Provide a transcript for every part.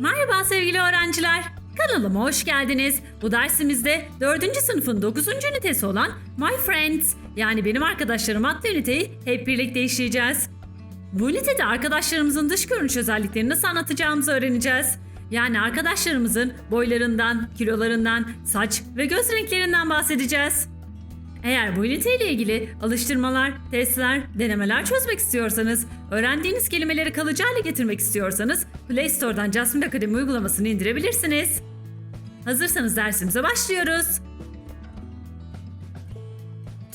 Merhaba sevgili öğrenciler. Kanalıma hoş geldiniz. Bu dersimizde 4. sınıfın 9. ünitesi olan My Friends yani benim arkadaşlarım adlı üniteyi hep birlikte işleyeceğiz. Bu ünitede arkadaşlarımızın dış görünüş özelliklerini nasıl anlatacağımızı öğreneceğiz. Yani arkadaşlarımızın boylarından, kilolarından, saç ve göz renklerinden bahsedeceğiz. Eğer bu üniteyle ilgili alıştırmalar, testler, denemeler çözmek istiyorsanız, öğrendiğiniz kelimeleri kalıcı hale getirmek istiyorsanız Play Store'dan Jasmine Akademi uygulamasını indirebilirsiniz. Hazırsanız dersimize başlıyoruz.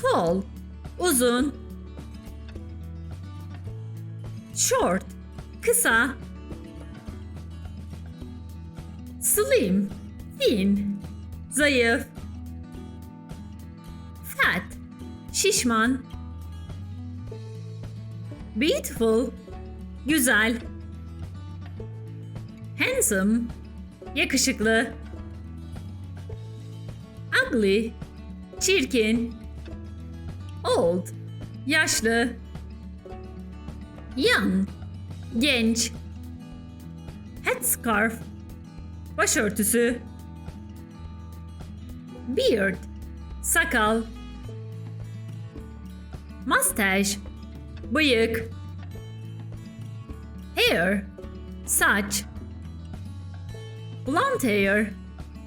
Tall, uzun. Short, kısa. Slim, thin, zayıf. Şişman. Beautiful, güzel. Handsome, yakışıklı. Ugly, çirkin. Old, yaşlı. Young, genç. Headscarf, başörtüsü. Beard, sakal. Mustache, bıyık. Hair, saç. Blonde hair,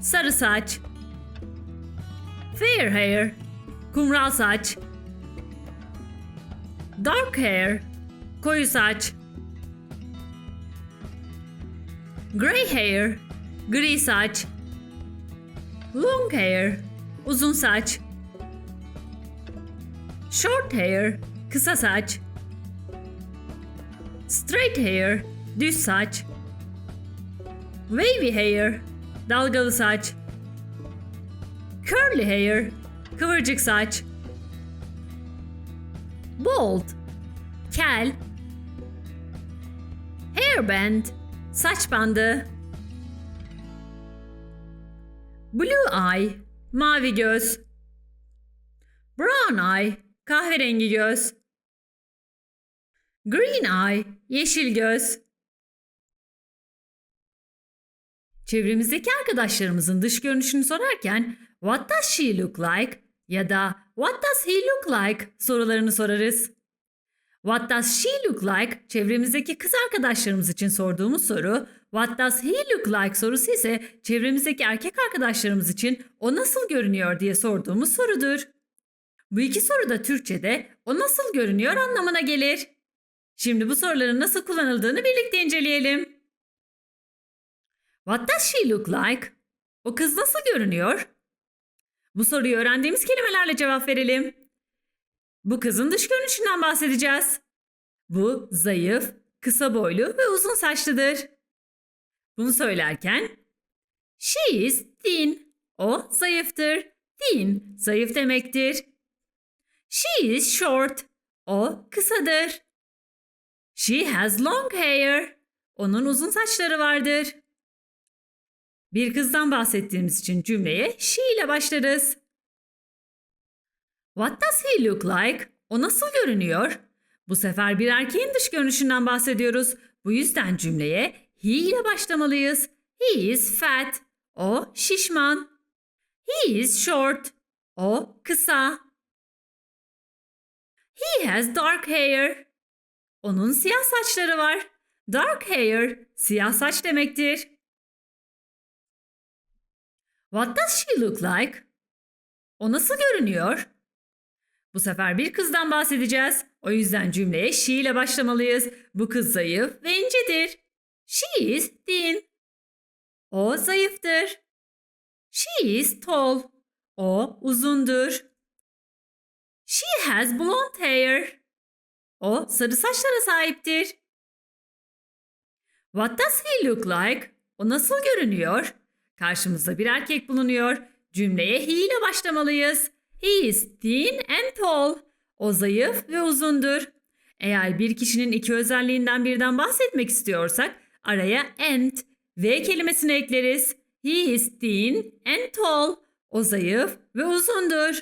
sarı saç. Fair hair, kumral saç. Dark hair, koyu saç. Gray hair, gri saç. Long hair, uzun saç. Short hair, kısa saç. Straight hair, düz saç. Wavy hair, dalgalı saç. Curly hair, kıvırcık saç. Bald, kel. Hairband, saç bandı. Blue eye, mavi göz. Brown eye, kahverengi göz. Green eye, yeşil göz. Çevremizdeki arkadaşlarımızın dış görünüşünü sorarken What does she look like ya da What does he look like sorularını sorarız. What does she look like çevremizdeki kız arkadaşlarımız için sorduğumuz soru, What does he look like sorusu ise çevremizdeki erkek arkadaşlarımız için o nasıl görünüyor diye sorduğumuz sorudur. Bu iki soru da Türkçe'de o nasıl görünüyor anlamına gelir. Şimdi bu soruların nasıl kullanıldığını birlikte inceleyelim. What does she look like? O kız nasıl görünüyor? Bu soruyu öğrendiğimiz kelimelerle cevap verelim. Bu kızın dış görünüşünden bahsedeceğiz. Bu zayıf, kısa boylu ve uzun saçlıdır. Bunu söylerken she is thin. O zayıftır. Thin zayıf demektir. She is short. O kısadır. She has long hair. Onun uzun saçları vardır. Bir kızdan bahsettiğimiz için cümleye she ile başlarız. What does he look like? O nasıl görünüyor? Bu sefer bir erkeğin dış görünüşünden bahsediyoruz. Bu yüzden cümleye he ile başlamalıyız. He is fat. O şişman. He is short. O kısa. He has dark hair. Onun siyah saçları var. Dark hair, siyah saç demektir. What does she look like? O nasıl görünüyor? Bu sefer bir kızdan bahsedeceğiz. O yüzden cümleye she ile başlamalıyız. Bu kız zayıf ve incedir. She is thin. O zayıftır. She is tall. O uzundur. Has blonde hair. O sarı saçlara sahiptir. What does he look like? O nasıl görünüyor? Karşımızda bir erkek bulunuyor. Cümleye he ile başlamalıyız. He is thin and tall. O zayıf ve uzundur. Eğer bir kişinin iki özelliğinden birden bahsetmek istiyorsak araya and ve kelimesini ekleriz. He is thin and tall. O zayıf ve uzundur.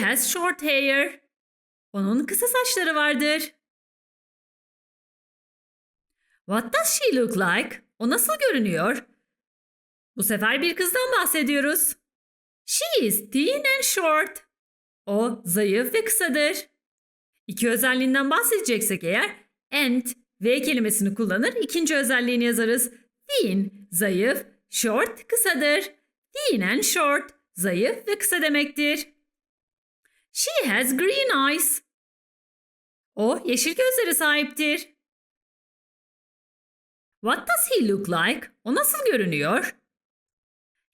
Has short hair. Onun kısa saçları vardır. What does she look like? O nasıl görünüyor? Bu sefer bir kızdan bahsediyoruz. She is thin and short. O zayıf ve kısadır. İki özelliğinden bahsedeceksek eğer and ve kelimesini kullanır ikinci özelliğini yazarız. Thin zayıf, short kısadır. Thin and short zayıf ve kısa demektir. She has green eyes. O yeşil gözlere sahiptir. What does he look like? O nasıl görünüyor?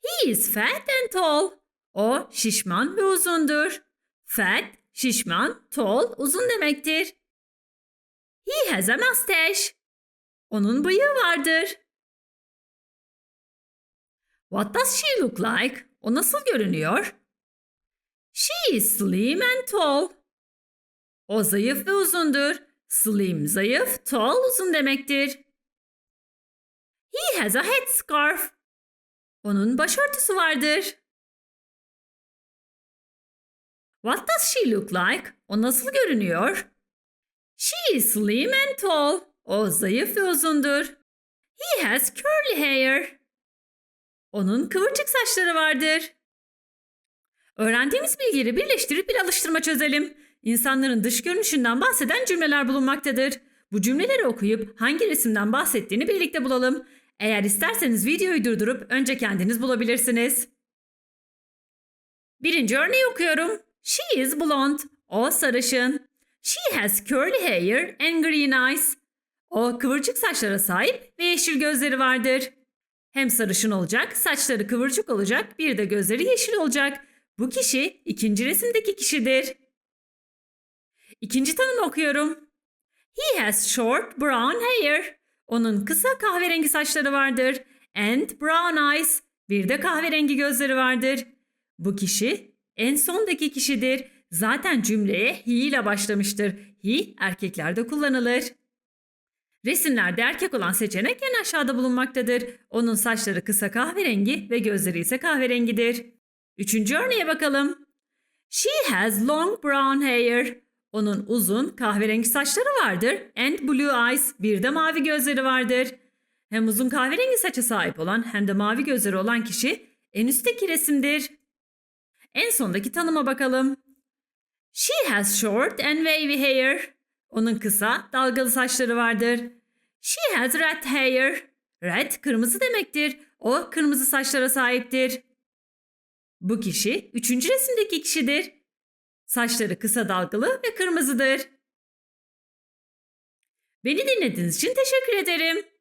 He is fat and tall. O şişman ve uzundur. Fat, şişman, tall, uzun demektir. He has a mustache. Onun bıyığı vardır. What does she look like? O nasıl görünüyor? She is slim and tall. O zayıf ve uzundur. Slim zayıf, tall uzun demektir. He has a headscarf. Onun başörtüsü vardır. What does she look like? O nasıl görünüyor? She is slim and tall. O zayıf ve uzundur. He has curly hair. Onun kıvırcık saçları vardır. Öğrendiğimiz bilgileri birleştirip bir alıştırma çözelim. İnsanların dış görünüşünden bahseden cümleler bulunmaktadır. Bu cümleleri okuyup hangi resimden bahsettiğini birlikte bulalım. Eğer isterseniz videoyu durdurup önce kendiniz bulabilirsiniz. Birinci örneği okuyorum. She is blonde. O sarışın. She has curly hair and green eyes. O kıvırcık saçlara sahip ve yeşil gözleri vardır. Hem sarışın olacak, saçları kıvırcık olacak, bir de gözleri yeşil olacak. Bu kişi ikinci resimdeki kişidir. İkinci tanımı okuyorum. He has short brown hair. Onun kısa kahverengi saçları vardır. And brown eyes. Bir de kahverengi gözleri vardır. Bu kişi en sondaki kişidir. Zaten cümleye he ile başlamıştır. He erkeklerde kullanılır. Resimlerde erkek olan seçenek en aşağıda bulunmaktadır. Onun saçları kısa kahverengi ve gözleri ise kahverengidir. Üçüncü örneğe bakalım. She has long brown hair. Onun uzun kahverengi saçları vardır. And blue eyes. Bir de mavi gözleri vardır. Hem uzun kahverengi saça sahip olan hem de mavi gözleri olan kişi en üstteki resimdir. En sondaki tanıma bakalım. She has short and wavy hair. Onun kısa, dalgalı saçları vardır. She has red hair. Red kırmızı demektir. O kırmızı saçlara sahiptir. Bu kişi üçüncü resimdeki kişidir. Saçları kısa dalgalı ve kırmızıdır. Beni dinlediğiniz için teşekkür ederim.